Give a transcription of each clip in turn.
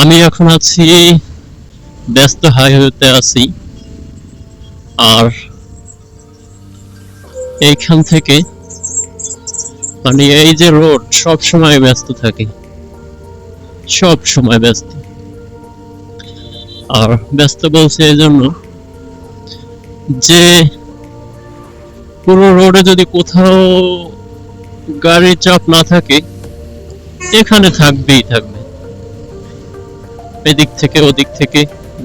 আমি এখন আছি ব্যস্ত হাইওয়েতে আছি। আর এইখান থেকে মানে এই যে রোড, সব সময় ব্যস্ত থাকে। সব সময় ব্যস্ত। আর ব্যস্ত বলছে এই জন্য যে পুরো রোডে যদি কোথাও গাড়ির চাপ না থাকে, এখানে থাকবেই থাকবে। এদিক থেকে ওদিক থেকে,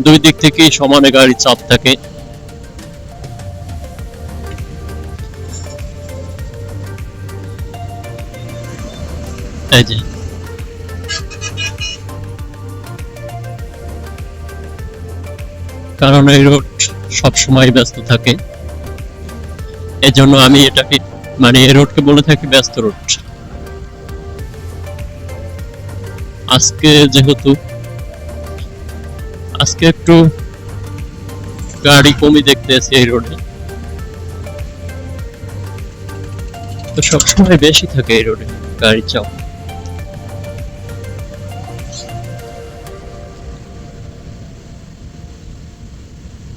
দুই দিক থেকেই সমানে গাড়ি চাপ থাকে। কারণ এই রোড সব সময় ব্যস্ত থাকে। এজন্য আমি এটাকে মানে এই রোডকে বলে থাকি ব্যস্ত রোড। আজকে যেহেতু আজকে একটু গাড়ি কমই দেখতে আছি এই রোডে। তো সবসময় বেশি থাকে এই রোডে গাড়ির চাপ।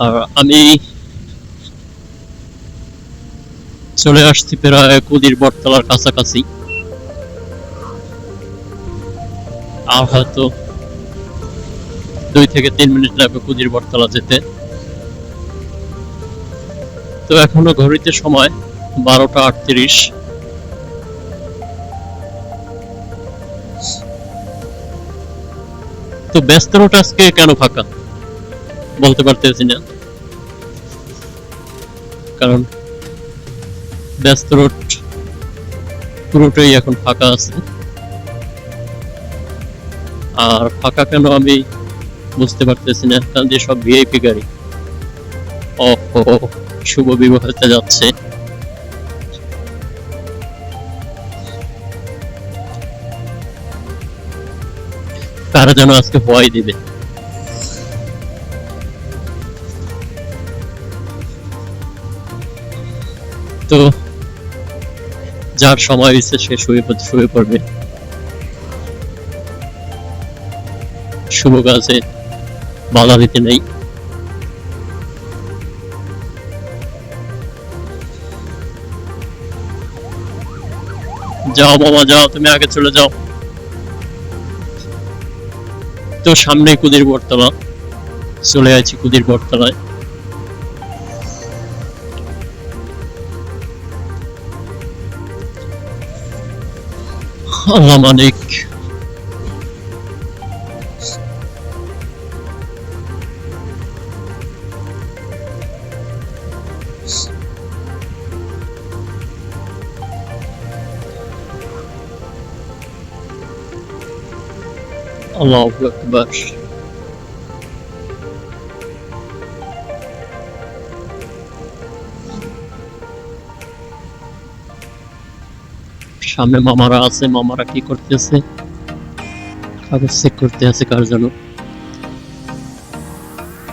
আর আমি চলে আসছি প্রায় কুদির বটতলার কাছাকাছি। আর হয়তো দুই থেকে তিন মিনিট লাগবে কুদির বটতলা যেতে। তো এখনও ঘড়িতে সময় বারোটা আটত্রিশ। তো ব্যস্ত রোড আজকে কেন ফাঁকা? বলতে পারতেছি না। কারণ ব্যস্ত রোড পুরোটাই এখন ফাঁকা আছে। আর ফাঁকা কেন আমি বুঝতে পারতেছি না যে সব ভিআইপি গাড়ি। ও শুভ বিবাহতে যাচ্ছে। কারা যেন আজকে ভয় দিবে। তো, যার সময় হয়েছে সে শুয়ে শুয়ে পড়বে। শুভ কাজে বাধা দিতে নেই। যাও বাবা যাও, তুমি আগে চলে যাও। তো সামনে কুদির বটতলা চলে আছি কুদির বটতলায় আল্লাহ মালিক। আল্লাহু আকবার সামনে মামারা আছে, মামারা কি করতেছে? কাগজ চেক করতে আছে কার যেন।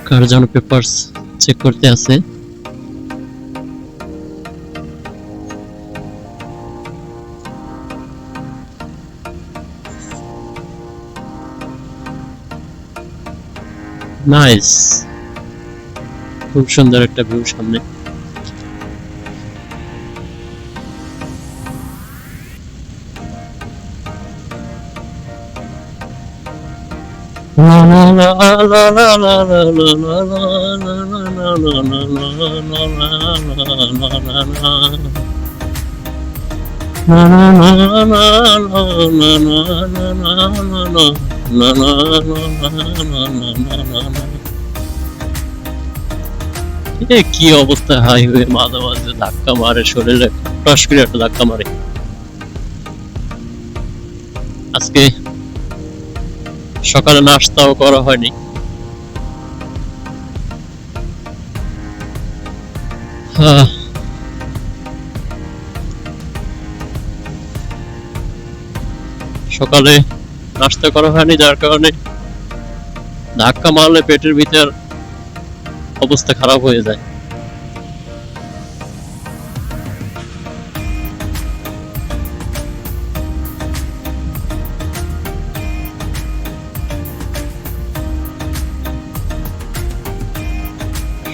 কার যেন পেপারস চেক করতে আছে। নাইস খুব সুন্দর একটা ভিউ সামনে। এ কি অবস্থা? হাইওয়ে মাঝে মাঝে ধাক্কা মারে শরীরে টস করে একটা ধাক্কা মারে। আজকে সকালে নাস্তাও করা হয়নি। আহ, সকালে নাস্তা করা হয়নি, যার কারণে ধাক্কা মারলে পেটের ভিতর অবস্থা খারাপ হয়ে যায়।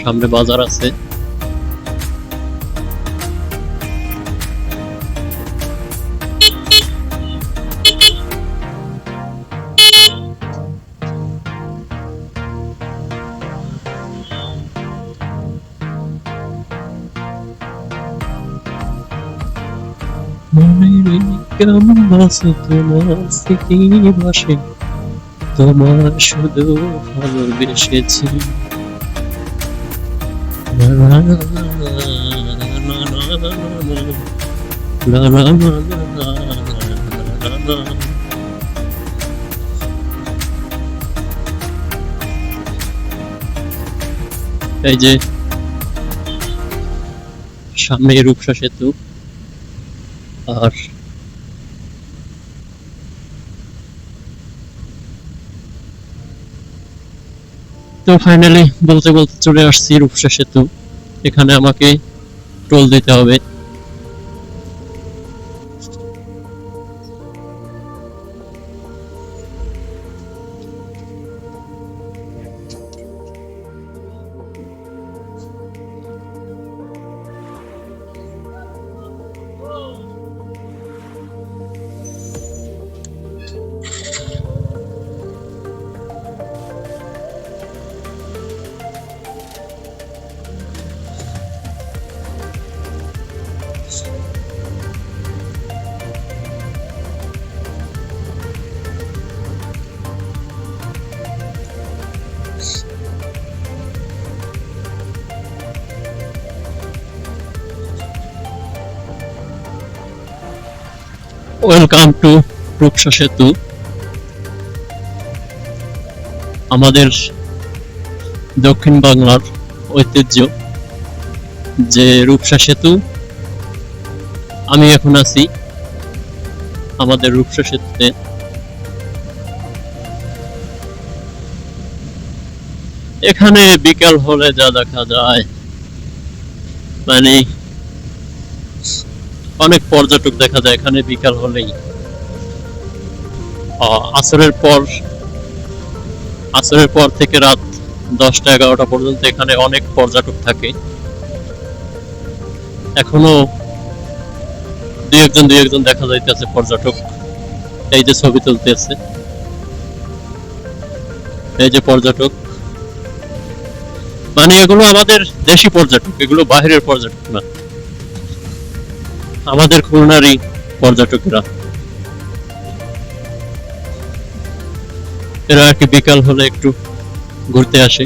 সামনে বাজার আছে। কেমন ভাসে তোমার স্মৃতি ভাসে তোমার শুধু ভালোবেসেছি এই যে সামনে রূপসা সেতু আর তো ফাইনালি বলতে বলতে চলে আসছি রূপসা সেতু। এখানে আমাকে টোল দিতে হবে। ওয়েলকাম টু রূপসা সেতু আমাদের দক্ষিণ বাংলার ঐতিহ্য যে রূপসা সেতু আমি এখন আছি আমাদের রূপসা সেতুতে এখানে বিকাল হলে যা দেখা যায় মানে অনেক পর্যটক দেখা যায়, এখানে বিকাল হলেই। আসরের পর আসরের পর থেকে রাত দশটা, এগারোটা পর্যন্ত এখানে অনেক পর্যটক থাকে। এখনও দুই একজন দুই একজন দেখা যাইতেছে পর্যটক। এই যে ছবি তুলতেছে। এই যে পর্যটক। মানে এগুলো আমাদের দেশি পর্যটক, এগুলো বাইরের পর্যটক না। আমাদের খুলনারই পর্যটকেরা। এরা আর কি বিকাল হলে একটু ঘুরতে আসে।